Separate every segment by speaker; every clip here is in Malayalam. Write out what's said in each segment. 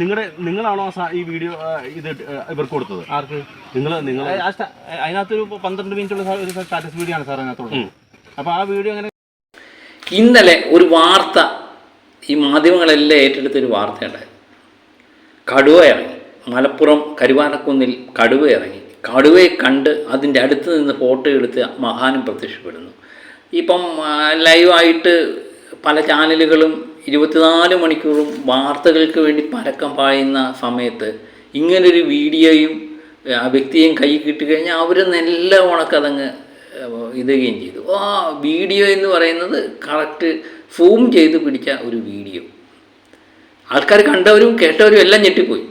Speaker 1: നിങ്ങളുടെ നിങ്ങളാണോ ഈ വീഡിയോ ഇത് ഇവർക്ക് കൊടുത്തത്?
Speaker 2: ആർക്ക്?
Speaker 1: നിങ്ങൾ നിങ്ങൾ
Speaker 2: അതിനകത്തൊരു പന്ത്രണ്ട് മിനിറ്റുള്ള ഒരു സ്റ്റാറ്റസ് വീഡിയോ ആണ് സാർ അതിനകത്തുള്ളത്. അപ്പൊ ആ വീഡിയോ അങ്ങനെ
Speaker 3: ഇന്നലെ ഒരു വാർത്ത ഈ മാധ്യമങ്ങളെല്ലാം ഏറ്റെടുത്ത ഒരു വാർത്തയുണ്ടായിരുന്നു കടുവ ഇറങ്ങി മലപ്പുറം കരുവാനക്കുന്നിൽ കടുവ ഇറങ്ങി കടുവയെ കണ്ട് അതിന്റെ അടുത്ത് നിന്ന് ഫോട്ടോ എടുത്ത് മഹാനും പ്രത്യക്ഷപ്പെടുന്നു. ഇപ്പം ലൈവായിട്ട് പല ചാനലുകളും ഇരുപത്തിനാല് മണിക്കൂറും വാർത്തകൾക്ക് വേണ്ടി പരക്കം പായുന്ന സമയത്ത് ഇങ്ങനൊരു വീഡിയോയും ആ വ്യക്തിയും കൈ കിട്ടിക്കഴിഞ്ഞാൽ അവർ നല്ല ഉണക്കതങ്ങ് ഇതുകയും ചെയ്തു. ആ വീഡിയോ എന്ന് പറയുന്നത് കറക്റ്റ് സൂം ചെയ്ത് പിടിച്ച ഒരു വീഡിയോ. ആൾക്കാർ കണ്ടവരും കേട്ടവരും എല്ലാം ഞെട്ടിപ്പോയി.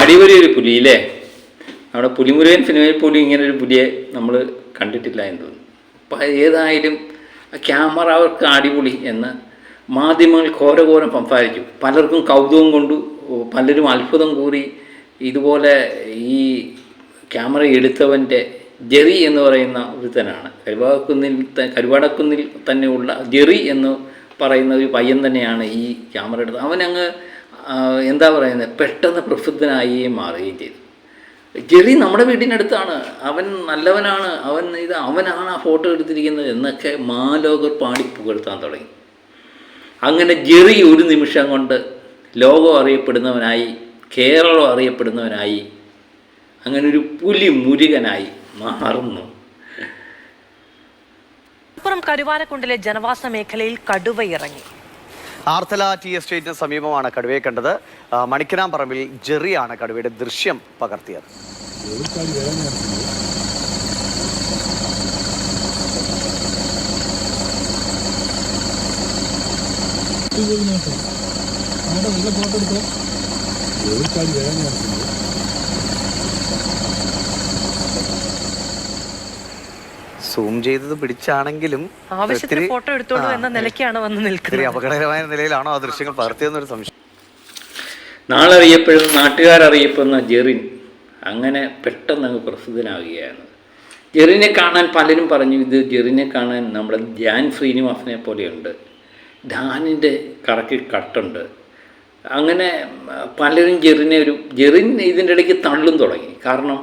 Speaker 3: അടിപൊളി ഒരു പുലി അല്ലേ നമ്മുടെ പുലിമുരുകൻ സിനിമയിൽ പോലും ഇങ്ങനെ ഒരു പുലിയെ നമ്മൾ കണ്ടിട്ടില്ല എന്ന് തോന്നുന്നു. അപ്പം ഏതായാലും ക്യാമറ അവർക്ക് അടിപൊളി എന്ന് മാധ്യമങ്ങൾ ഘോരഘോരം സംസാരിച്ചു പലർക്കും കൗതുകം കൊണ്ടു പലരും അത്ഭുതം കൂറി ഇതുപോലെ ഈ ക്യാമറ എടുത്തവന്റെ ജെറി എന്ന് പറയുന്ന ഒരുത്തനാണ് കരുവാടക്കുന്നിൽ കരുവാടക്കുന്നിൽ തന്നെയുള്ള ജെറി എന്ന് പറയുന്ന ഒരു പയ്യൻ തന്നെയാണ് ഈ ക്യാമറ എടുത്തത്. അവനങ്ങ് എന്താ പറയുന്നത് പെട്ടെന്ന് പ്രസിദ്ധനായി മാറുകയും ചെയ്തു. ജെറി നമ്മുടെ വീടിനടുത്താണ്. അവൻ നല്ലവനാണ്. അവൻ ഇത് അവനാണ് ആ ഫോട്ടോ എടുത്തിരിക്കുന്നത് എന്നൊക്കെ മാലോകർ പാടി പുകഴ്ത്താൻ തുടങ്ങി. അങ്ങനെ ജെറി ഒരു നിമിഷം കൊണ്ട് ലോകം അറിയപ്പെടുന്നവനായി കേരളം അറിയപ്പെടുന്നവനായി അങ്ങനെ ഒരു പുലി മുരുകനായി മാറുന്നു.
Speaker 4: മലപ്പുറം കരുവാരക്കുണ്ടിലെ ജനവാസ മേഖലയിൽ കടുവ ഇറങ്ങി
Speaker 5: ആർത്തല ടി എസ്റ്റേറ്റിന് സമീപമാണ് കടുവയെ കണ്ടത്. മണിക്കനാം മണിക്കനാമ്പറമ്പിൽ ജെറിയാണ് കടുവയുടെ ദൃശ്യം പകർത്തിയത്. സൂം ചെയ്തത് പിടിച്ചാണെങ്കിലും
Speaker 4: ആവശ്യത്തിന് ഫോട്ടോ എടുത്തോളൂ എന്ന നിലയ്ക്കാണ് വന്ന് നിൽക്കുന്നത്.
Speaker 5: അപകടകരമായ നിലയിലാണോ ആ ദൃശ്യങ്ങൾ പകർത്തിയെന്നൊരു സംശയം.
Speaker 3: നാളറിയപ്പെടുന്ന നാട്ടുകാരറിയപ്പെടുന്ന ജെറിൻ അങ്ങനെ പെട്ടെന്ന് അങ്ങ് പ്രസിദ്ധനാവുകയാണ്. ജെറിനെ കാണാൻ പലരും പറഞ്ഞു ഇത് ജെറിനെ കാണാൻ നമ്മുടെ ധ്യാൻ ശ്രീനിവാസനെ പോലെയുണ്ട്. ധ്യാനിന്റെ കറക്കി കട്ടുണ്ട്. അങ്ങനെ പലരും ജെറിനെ ഒരു ജെറിൻ ഇതിന്റെ ഇടയ്ക്ക് തള്ളും തുടങ്ങി. കാരണം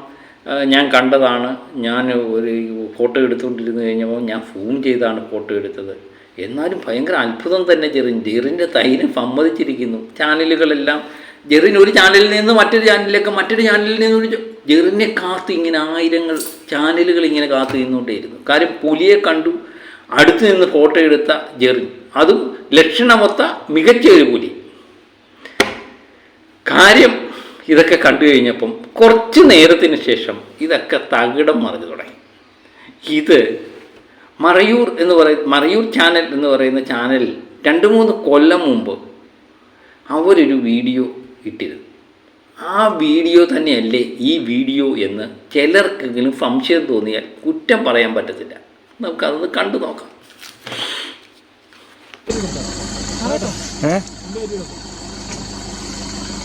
Speaker 3: ഞാൻ കണ്ടതാണ്. ഞാൻ ഒരു ഫോട്ടോ എടുത്തുകൊണ്ടിരുന്നു കഴിഞ്ഞപ്പോൾ ഞാൻ സൂം ചെയ്താണ് ഫോട്ടോ എടുത്തത്. എന്നാലും ഭയങ്കര അത്ഭുതം തന്നെ ജെറിൻ. ജെറിന്റെ തൈര് സമ്മതിച്ചിരിക്കുന്നു. ചാനലുകളെല്ലാം ജെറിൻ ഒരു ചാനലിൽ നിന്ന് മറ്റൊരു ചാനലിലേക്ക് മറ്റൊരു ചാനലിൽ നിന്ന് ഒരു ജെറിനെ കാത്ത് ഇങ്ങനെ ആയിരങ്ങൾ ചാനലുകൾ ഇങ്ങനെ കാത്തു നിന്നുകൊണ്ടേയിരുന്നു. കാര്യം പുലിയെ കണ്ടു. അടുത്ത് നിന്ന് ഫോട്ടോ എടുത്ത ജെറിൻ. അതും ലക്ഷണമൊത്ത മികച്ച ഒരു പുലി. കാര്യം ഇതൊക്കെ കണ്ടു കഴിഞ്ഞപ്പം കുറച്ച് നേരത്തിന് ശേഷം ഇതൊക്കെ തകിടം മറിഞ്ഞു തുടങ്ങി. ഇത് മറയൂർ എന്ന് പറയ മറയൂർ ചാനൽ എന്ന് പറയുന്ന ചാനലിൽ രണ്ട് മൂന്ന് കൊല്ലം മുമ്പ് അവരൊരു വീഡിയോ ഇട്ടിരുന്നു. ആ വീഡിയോ തന്നെയല്ലേ ഈ വീഡിയോ എന്ന് ചിലർക്കെങ്കിലും സംശയം തോന്നിയാൽ കുറ്റം പറയാൻ പറ്റത്തില്ല. നമുക്കതൊന്ന് കണ്ടു നോക്കാം.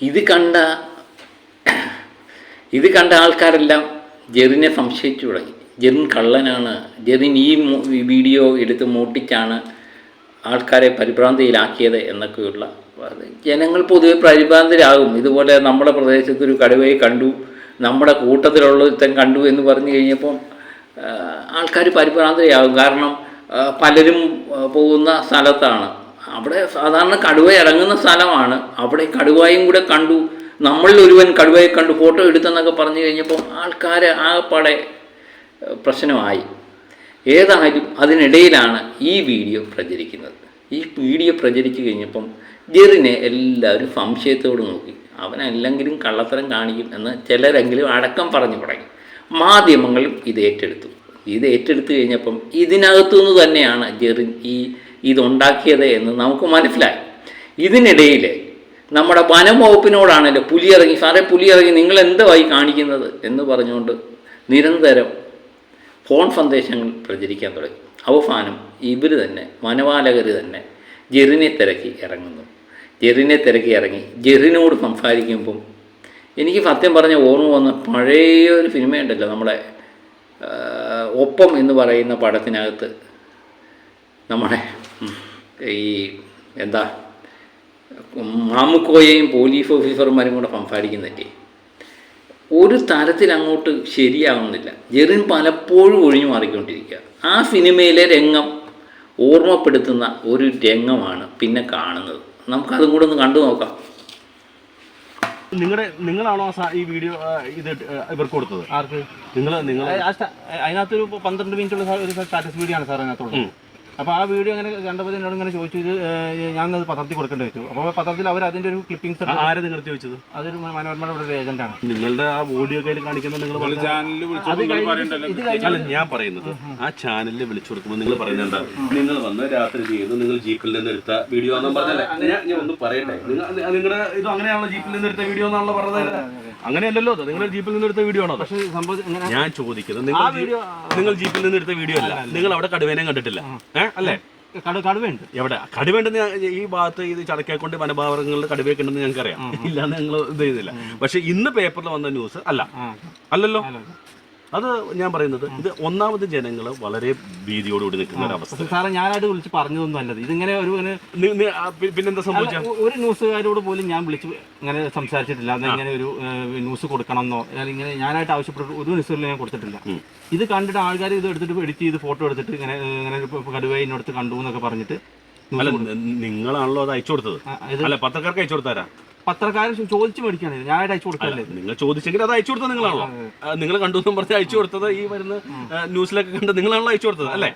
Speaker 3: ഇത് കണ്ട ഇത് കണ്ട ആൾക്കാരെല്ലാം ജെറിനെ സംശയിച്ചു തുടങ്ങി. ജെറിൻ കള്ളനാണ്. ജെറിൻ ഈ വീഡിയോ എടുത്ത് മൂട്ടിച്ചാണ് ആൾക്കാരെ പരിഭ്രാന്തിയിലാക്കിയത് എന്നൊക്കെയുള്ള ജനങ്ങൾ പൊതുവെ പരിഭ്രാന്തരാകും. ഇതുപോലെ നമ്മുടെ പ്രദേശത്തൊരു കടുവയെ കണ്ടു നമ്മുടെ കൂട്ടത്തിലുള്ള ഇത്തരം കണ്ടു എന്ന് പറഞ്ഞു കഴിഞ്ഞപ്പോൾ ആൾക്കാർ പരിഭ്രാന്തരാകും. കാരണം പലരും പോകുന്ന സ്ഥലത്താണ്. അവിടെ സാധാരണ കടുവ ഇറങ്ങുന്ന സ്ഥലമാണ്. അവിടെ കടുവയും കൂടെ കണ്ടു. നമ്മളിൽ ഒരുവൻ കടുവയെ കണ്ടു. ഫോട്ടോ എടുത്തെന്നൊക്കെ പറഞ്ഞു കഴിഞ്ഞപ്പോൾ ആൾക്കാർ ആകെപ്പാടെ പ്രശ്നമായി. ഏതായാലും അതിനിടയിലാണ് ഈ വീഡിയോ പ്രചരിക്കുന്നത്. ഈ വീഡിയോ പ്രചരിച്ചു കഴിഞ്ഞപ്പം ജെറിനെ എല്ലാവരും സംശയത്തോട് നോക്കി. അവനല്ലെങ്കിലും കള്ളത്തരം കാണിക്കും എന്ന് ചിലരെങ്കിലും അടക്കം പറഞ്ഞു തുടങ്ങി. മാധ്യമങ്ങളും ഇത് ഏറ്റെടുത്തു. ഇത് ഏറ്റെടുത്തു കഴിഞ്ഞപ്പം ഇതിനകത്തുനിന്ന് തന്നെയാണ് ജെറിൻ ഈ ഇതുണ്ടാക്കിയത് എന്ന് നമുക്ക് മനസ്സിലായി. ഇതിനിടയിൽ നമ്മുടെ വനം വകുപ്പിനോടാണല്ലോ പുലി ഇറങ്ങി സാറേ പുലി ഇറങ്ങി നിങ്ങൾ എന്തുവായി കാണിക്കുന്നത്? എന്ന് പറഞ്ഞുകൊണ്ട് നിരന്തരം ഫോൺ സന്ദേശങ്ങൾ പ്രചരിക്കാൻ തുടങ്ങി. അവസാനം ഇവർ തന്നെ വനപാലകർ തന്നെ ജെറിനെ തിരക്കി ഇറങ്ങുന്നു. ജെറിനെ തിരക്കി ഇറങ്ങി ജെറിനോട് സംസാരിക്കുമ്പം എനിക്ക് സത്യം പറഞ്ഞ ഓർമ്മ വന്ന പഴയ ഒരു സിനിമയുണ്ടല്ലോ നമ്മുടെ ഒപ്പം എന്ന് പറയുന്ന പടത്തിനകത്ത് നമ്മുടെ ഈ എന്താ മാമുക്കോയെയും പോലീസ് ഓഫീസർമാരും കൂടെ സംസാരിക്കുന്നില്ലേ? ഒരു തരത്തിൽ അങ്ങോട്ട് ശരിയാവുന്നില്ല. ജെറിൻ പലപ്പോഴും ഒഴിഞ്ഞു മാറിക്കൊണ്ടിരിക്കുക. ആ സിനിമയിലെ രംഗം ഓർമ്മപ്പെടുത്തുന്ന ഒരു രംഗമാണ് പിന്നെ കാണുന്നത്. നമുക്കതും കൂടെ ഒന്ന് കണ്ടു നോക്കാം.
Speaker 1: നിങ്ങളുടെ നിങ്ങളാണോ ഈ വീഡിയോ ഇത് ഇവർക്ക് കൊടുത്തത്?
Speaker 2: ആർക്ക്?
Speaker 1: നിങ്ങൾ നിങ്ങൾ
Speaker 2: അതിനകത്തൊരു പന്ത്രണ്ട് മിനിറ്റുള്ള ഉള്ള ഒരു സ്റ്റാറ്റസ് വീഡിയോ ആണ് സാർ അതിനകത്തുള്ളത്. അപ്പോൾ ആ വീഡിയോ അങ്ങനെ കണ്ടപ്പോൾ എന്നോട് ഇങ്ങനെ ചോദിച്ചു ഇത് ഞാനത് പത്രത്തിൽ കൊടുക്കേണ്ടി വെച്ചു. അപ്പോൾ പത്രത്തിൽ അവർ അതിന്റെ ഒരു ക്ലിപ്പിംഗ്സ്
Speaker 1: ആരെ നിങ്ങൾ ചോദിച്ചത്?
Speaker 2: അതൊരു മനോരമയുടെ ഒരു ഏജന്റാണ്
Speaker 1: നിങ്ങളുടെ ആ വീഡിയോ കയ്യിൽ കാണിക്കുന്നത് നിങ്ങൾ അല്ല ഞാൻ പറയുന്നത് ആ ചാനലിൽ വിളിച്ചു കൊടുക്കുമ്പോൾ നിങ്ങൾ പറയുന്നുണ്ട് നിങ്ങൾ വന്ന് രാത്രി ചെയ്തു നിങ്ങൾ ജീപ്പിൽ നിന്ന് എടുത്ത വീഡിയോ ആണെന്ന് പറഞ്ഞല്ലേ? ഞാൻ ഒന്ന് പറയട്ടെ. നിങ്ങൾ നിങ്ങളുടെ ഇത് അങ്ങനെയാണല്ലോ ജീപ്പിൽ നിന്ന് എടുത്ത വീഡിയോ എന്നാണല്ലോ പറഞ്ഞത്? അങ്ങനെയല്ലല്ലോ അത് നിങ്ങൾ ജീപ്പിൽ നിന്ന് എടുത്ത വീഡിയോ ആണോ
Speaker 2: പക്ഷേ സംഭവം ഇങ്ങനെ
Speaker 1: ഞാൻ ചോദിക്കുന്നത് നിങ്ങൾ വീഡിയോ നിങ്ങൾ ജീപ്പിൽ നിന്ന് എടുത്ത വീഡിയോ അല്ല. നിങ്ങൾ അവിടെ കടുവേനെ കണ്ടിട്ടില്ല. ഏഹ് അല്ലേ?
Speaker 2: കടുവയുണ്ട്.
Speaker 1: എവിടെ? കടുവേണ്ടെന്ന് ഞാൻ- ഈ ഭാഗത്ത് ഇത് ചടക്കേക്കൊണ്ട് വനഭാവങ്ങളിൽ കടുവയൊക്കെ ഉണ്ടെന്ന് ഞങ്ങൾക്ക് അറിയാം ഇല്ലാന്ന് ഞങ്ങൾ ഇത് ചെയ്തില്ല. പക്ഷെ ഇന്ന് പേപ്പറിൽ വന്ന ന്യൂസ് അല്ല. അല്ലല്ലോ. അത് ഞാൻ പറയുന്നത് ഇത് ഒന്നാമത് ജനങ്ങൾ വളരെ ഭീതിയോടുകൂടി നിൽക്കുന്ന ഒരു അവസ്ഥ
Speaker 2: സാറേ ഞാനായിട്ട് വിളിച്ച് പറഞ്ഞതൊന്നും അല്ലത്. ഇതിങ്ങനെ ഒരു
Speaker 1: പിന്നെന്താ സംഭവിച്ച?
Speaker 2: ഒരു ന്യൂസുകാരോട് പോലും ഞാൻ വിളിച്ച് ഇങ്ങനെ സംസാരിച്ചിട്ടില്ല. അത് ഇങ്ങനെ ഒരു ന്യൂസ് കൊടുക്കണമെന്നോ അല്ലെങ്കിൽ ഇങ്ങനെ ഞാനായിട്ട് ആവശ്യപ്പെട്ട ഒരു ന്യൂസുകളിൽ ഞാൻ കൊടുത്തിട്ടില്ല. ഇത് കണ്ടിട്ട് ആൾക്കാർ ഇത് എടുത്തിട്ട് എഡിറ്റ് ചെയ്ത് ഫോട്ടോ എടുത്തിട്ട് ഇങ്ങനെ ഇങ്ങനെ ഒരു കടുവ ഇന്നടുത്ത് കണ്ടു എന്നൊക്കെ പറഞ്ഞിട്ട്
Speaker 1: അല്ല നിങ്ങളാണല്ലോ അത് അയച്ചു കൊടുത്തത്. അല്ല പത്രക്കാർക്ക് അയച്ചു കൊടുത്താരാ
Speaker 2: പത്രക്കാരൻ ചോദിച്ചു മേടിക്കാണ്. ഞാനായിട്ട് അയച്ചു കൊടുക്കല്ലേ?
Speaker 1: നിങ്ങൾ ചോദിച്ചെങ്കിൽ അത് അയച്ചു കൊടുത്തത് നിങ്ങളാണോ? നിങ്ങൾ കണ്ടു എന്നും പറഞ്ഞ് അയച്ചു കൊടുത്തത് ഈ വരുന്ന ന്യൂസിലൊക്കെ കണ്ട് നിങ്ങളാണല്ലോ അയച്ചു കൊടുത്തത് അല്ലേ.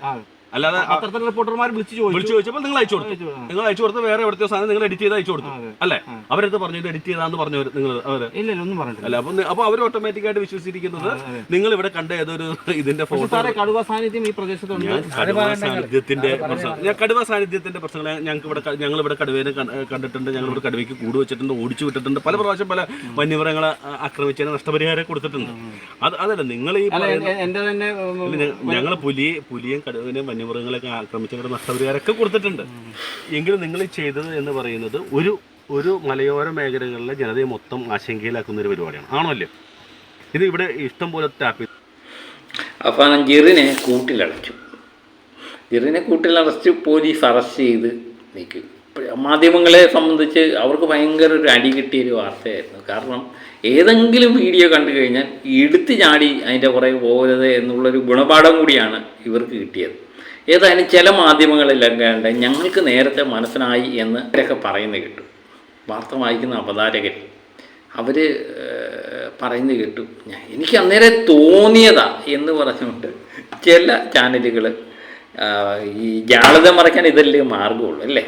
Speaker 1: അല്ലാതെ ആ-
Speaker 2: റിപ്പോർട്ടർമാർ വിളിച്ച് ചോദിച്ചു.
Speaker 1: വിളിച്ചു ചോദിച്ചപ്പോൾ നിങ്ങൾ അയച്ചു കൊടുത്തു. നിങ്ങൾ അയച്ചു കൊടുത്ത വേറെ എവിടുത്തെ സാധനം നിങ്ങൾ എഡിറ്റ് ചെയ്ത് അയച്ചു കൊടുത്തു. അല്ലെ? അവരടുത്ത് പറഞ്ഞു എഡിറ്റ് ചെയ്താന്ന് പറഞ്ഞു നിങ്ങൾ അവർ.
Speaker 2: ഇല്ല ഒന്നും പറഞ്ഞില്ല
Speaker 1: അല്ല അപ്പൊ അപ്പൊ അവർ ഓട്ടോമാറ്റിക് ആയിട്ട് വിശ്വസിച്ചിരിക്കുന്നത് നിങ്ങൾ ഇവിടെ കണ്ട ഏതൊരു ഇതിന്റെ ഫോട്ടോ
Speaker 2: കടുവ സാന്നിധ്യം ഈ പ്രദേശത്തുണ്ട്.
Speaker 1: ഞാൻ കടുവ സാന്നിധ്യത്തിന്റെ പ്രശ്നങ്ങൾ ഞങ്ങൾക്ക് ഇവിടെ ഞങ്ങൾ ഇവിടെ കടുവേനെ കണ്ടിട്ടുണ്ട് ഞങ്ങൾ ഇവിടെ കടുവയ്ക്ക് കൂട് വെച്ചിട്ടുണ്ട് ഓടിച്ചു വിട്ടിട്ടുണ്ട് പല പ്രാവശ്യം പല വന്യമൃഗങ്ങളെ ആക്രമിച്ചതിന് നഷ്ടപരിഹാരം കൊടുത്തിട്ടുണ്ട്. അത് അതല്ല നിങ്ങൾ ഈ ഞങ്ങൾ പുലിയെ പുലിയും കടുവനെയും വന്യമൃഗങ്ങളെയൊക്കെ ആക്രമിച്ചവരുടെ നഷ്ടപരിഹാരമൊക്കെ കൊടുത്തിട്ടുണ്ട്. എങ്കിലും നിങ്ങൾ ചെയ്തത് എന്ന് പറയുന്നത് ഒരു ഒരു മലയോര മേഖലകളിലെ ജനതയെ മൊത്തം ആശങ്കയിലാക്കുന്ന ഒരു പരിപാടിയാണ്. ആണോ അല്ലേ? ഇത് ഇവിടെ ഇഷ്ടം പോലെ ടാപ്പ്
Speaker 3: അവസാനം ജെറിനെ കൂട്ടിലടച്ചു ജെറിനെ കൂട്ടിലടച്ച് പോലീസ് അറസ്റ്റ് ചെയ്ത് നിൽക്കും മാധ്യമങ്ങളെ സംബന്ധിച്ച് അവർക്ക് ഭയങ്കര ഒരു അടി കിട്ടിയ ഒരു വാർത്തയായിരുന്നു. കാരണം ഏതെങ്കിലും വീഡിയോ കണ്ടു കഴിഞ്ഞാൽ എടുത്ത് ചാടി അതിന്റെ പുറകെ പോകരുത് എന്നുള്ളൊരു ഗുണപാഠം കൂടിയാണ് ഇവർക്ക് കിട്ടിയത്. ഏതായാലും ചില മാധ്യമങ്ങളെല്ലാം കണ്ട് ഞങ്ങൾക്ക് നേരത്തെ മനസ്സിലായി എന്ന് അവരൊക്കെ പറയുന്നത് കേട്ടു. വാർത്ത വായിക്കുന്ന അവതാരകർ അവർ പറയുന്നത് കേട്ടു. ഞാൻ എനിക്ക് അന്നേരം തോന്നിയതാ എന്ന് പറഞ്ഞുകൊണ്ട് ചില ചാനലുകൾ ഈ ജാളത മറയ്ക്കാൻ ഇതല്ലേ മാർഗമുള്ളൂ അല്ലേ?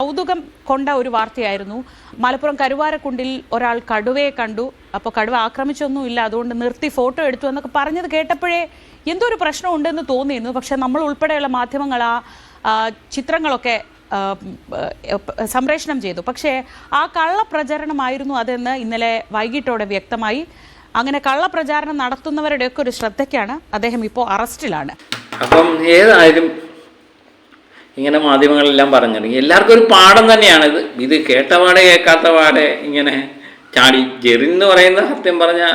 Speaker 6: കൗതുകം കൊണ്ട ഒരു വാർത്തയായിരുന്നു. മലപ്പുറം കരുവാരക്കുണ്ടിൽ ഒരാൾ കടുവയെ കണ്ടു. അപ്പോൾ കടുവ ആക്രമിച്ചൊന്നുമില്ല. അതുകൊണ്ട് നിർത്തി ഫോട്ടോ എടുത്തു എന്നൊക്കെ പറഞ്ഞത് കേട്ടപ്പോഴേ എന്തോ ഒരു പ്രശ്നമുണ്ടെന്ന് തോന്നിയിരുന്നു. പക്ഷേ നമ്മൾ ഉൾപ്പെടെയുള്ള മാധ്യമങ്ങൾ ആ ചിത്രങ്ങളൊക്കെ സംപ്രേഷണം ചെയ്തു. പക്ഷേ ആ കള്ളപ്രചരണമായിരുന്നു അതെന്ന് ഇന്നലെ വൈകിട്ടോടെ വ്യക്തമായി. അങ്ങനെ കള്ളപ്രചാരണം നടത്തുന്നവരുടെയൊക്കെ ഒരു ശ്രദ്ധയ്ക്കാണ് അദ്ദേഹം ഇപ്പോൾ അറസ്റ്റിലാണ്.
Speaker 3: അപ്പം ഏതായാലും ഇങ്ങനെ മാധ്യമങ്ങളെല്ലാം പറഞ്ഞിറങ്ങി എല്ലാവർക്കും ഒരു പാഠം തന്നെയാണിത് ഇത്. കേട്ടപാടെ കേൾക്കാത്ത പാടെ ഇങ്ങനെ ചാടി. ജെറിൻ എന്ന് പറയുന്ന സത്യം പറഞ്ഞാൽ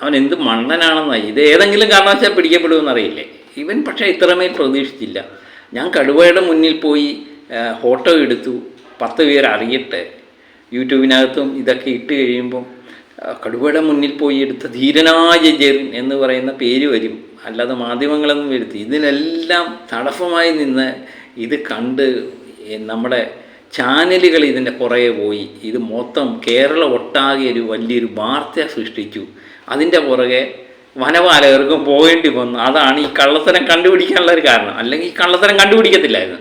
Speaker 3: അവൻ എന്ത് മണ്ണനാണെന്നായി ഇത് ഏതെങ്കിലും കാരണവശാൽ പിടിക്കപ്പെടുമെന്നറിയില്ലേ? ഇവൻ പക്ഷേ ഇത്രമേൽ പ്രതീക്ഷിച്ചില്ല. ഞാൻ കടുവയുടെ മുന്നിൽ പോയി ഫോട്ടോ എടുത്തു. പത്ത് പേർ അറിയട്ടെ. യൂട്യൂബിനകത്തും ഇതൊക്കെ ഇട്ട് കഴിയുമ്പം കടുവയുടെ മുന്നിൽ പോയി എടുത്ത ധീരനായ ജെറിൻ എന്ന് പറയുന്ന പേര് വരും. അല്ലാതെ മാധ്യമങ്ങളൊന്നും വരുത്തി. ഇതിനെല്ലാം തടസ്സമായി നിന്ന് ഇത് കണ്ട് നമ്മുടെ ചാനലുകൾ ഇതിന്റെ പുറകെ പോയി. ഇത് മൊത്തം കേരളം ഒട്ടാകെ ഒരു വലിയൊരു വാർത്ത സൃഷ്ടിച്ചു. അതിന്റെ പുറകെ വനപാലകർക്കും പോകേണ്ടി വന്നു. അതാണ് ഈ കള്ളത്തരം കണ്ടുപിടിക്കാനുള്ള ഒരു കാരണം. അല്ലെങ്കിൽ ഈ കള്ളത്തരം കണ്ടുപിടിക്കത്തില്ലായിരുന്നു.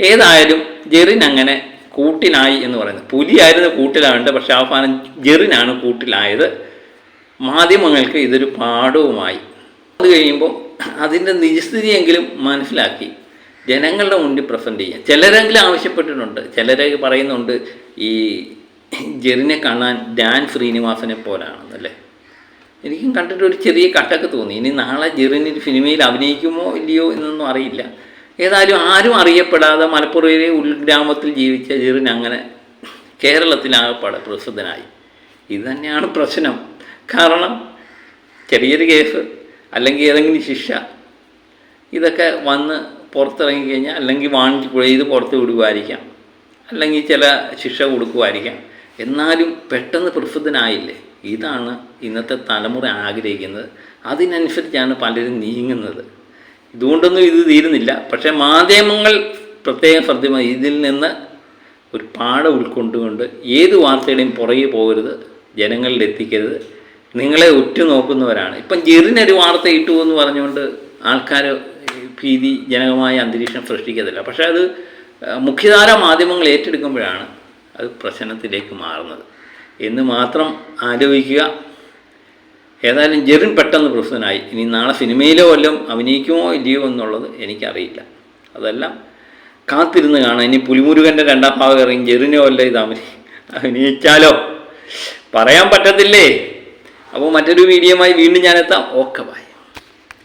Speaker 3: ഏതായാലും ജെറിൻ അങ്ങനെ കൂട്ടിനായി എന്ന് പറയുന്നത് പുലിയായിരുന്നു കൂട്ടിലാവേണ്ട പക്ഷേ അവസാനം ജെറിനാണ് കൂട്ടിലായത്. മാധ്യമങ്ങൾക്ക് ഇതൊരു പാഠവുമായി. അത് കഴിയുമ്പോൾ അതിന്റെ നിജസ്ഥിതിയെങ്കിലും മനസ്സിലാക്കി. ജനങ്ങളുടെ മുന്നിൽ പ്രസന്റ് ചെയ്യാം ചിലരെങ്കിലും ആവശ്യപ്പെട്ടിട്ടുണ്ട്. ചിലരെ പറയുന്നുണ്ട് ഈ ജെറിനെ കാണാൻ ഡാൻ ശ്രീനിവാസനെ പോലാണെന്നല്ലേ എനിക്കും കണ്ടിട്ട് ഒരു ചെറിയ കട്ടൊക്കെ തോന്നി. ഇനി നാളെ ജെറിന് സിനിമയിൽ അഭിനയിക്കുമോ ഇല്ലയോ എന്നൊന്നും അറിയില്ല. ഏതായാലും ആരും അറിയപ്പെടാതെ മലപ്പുറയിലെ ഉൾഗ്രാമത്തിൽ ജീവിച്ച ജെറിൻ അങ്ങനെ കേരളത്തിലാകപ്പാടെ പ്രസിദ്ധനായി. ഇത് തന്നെയാണ് പ്രശ്നം. കാരണം ചെറിയൊരു കേസ് അല്ലെങ്കിൽ ഏതെങ്കിലും ശിക്ഷ ഇതൊക്കെ വന്ന് പുറത്തിറങ്ങി കഴിഞ്ഞാൽ അല്ലെങ്കിൽ വാണിജ്യ ചെയ്ത് പുറത്ത് വിടുമായിരിക്കാം അല്ലെങ്കിൽ ചില ശിക്ഷ കൊടുക്കുമായിരിക്കാം എന്നാലും പെട്ടെന്ന് പ്രസിദ്ധനായില്ലേ? ഇതാണ് ഇന്നത്തെ തലമുറ ആഗ്രഹിക്കുന്നത്. അതിനനുസരിച്ചാണ് പലരും നീങ്ങുന്നത്. ഇതുകൊണ്ടൊന്നും ഇത് തീരുന്നില്ല. പക്ഷേ മാധ്യമങ്ങൾ പ്രത്യേകം ശ്രദ്ധമായി ഇതിൽ നിന്ന് ഒരു പാഠം ഉൾക്കൊണ്ടുകൊണ്ട് ഏത് വാർത്തയുടെയും പുറകെ പോകരുത്. ജനങ്ങളിൽ എത്തിക്കരുത്. നിങ്ങളെ ഉറ്റുനോക്കുന്നവരാണ്. ഇപ്പം ജെറിനൊരു വാർത്ത ഇട്ടു എന്ന് പറഞ്ഞുകൊണ്ട് ആൾക്കാർ ഭീതിജനകമായ അന്തരീക്ഷം സൃഷ്ടിക്കത്തില്ല. പക്ഷേ അത് മുഖ്യധാര മാധ്യമങ്ങൾ ഏറ്റെടുക്കുമ്പോഴാണ് അത് പ്രശ്നത്തിലേക്ക് മാറുന്നത്. എന്ന് മാത്രം ആലോചിക്കുക. ഏതായാലും ജെറിൻ പെട്ടെന്ന് പ്രസിദ്ധനായി ഇനി നാളെ സിനിമയിലോ വല്ലതും അഭിനയിക്കുമോ ഇല്ലയോ എന്നുള്ളത് എനിക്കറിയില്ല. അതെല്ലാം കാത്തിരുന്ന് കാണാം. ഇനി പുലിമുരുകന്റെ രണ്ടാം ഭാഗം ഇറങ്ങി ജെറിനോ അല്ല ഇത് അഭിനയി അഭിനയിച്ചാലോ? പറയാൻ പറ്റത്തില്ലേ? അപ്പോൾ മറ്റൊരു മീഡിയമായി വീണ്ടും ഞാനെത്താം. Okay bye.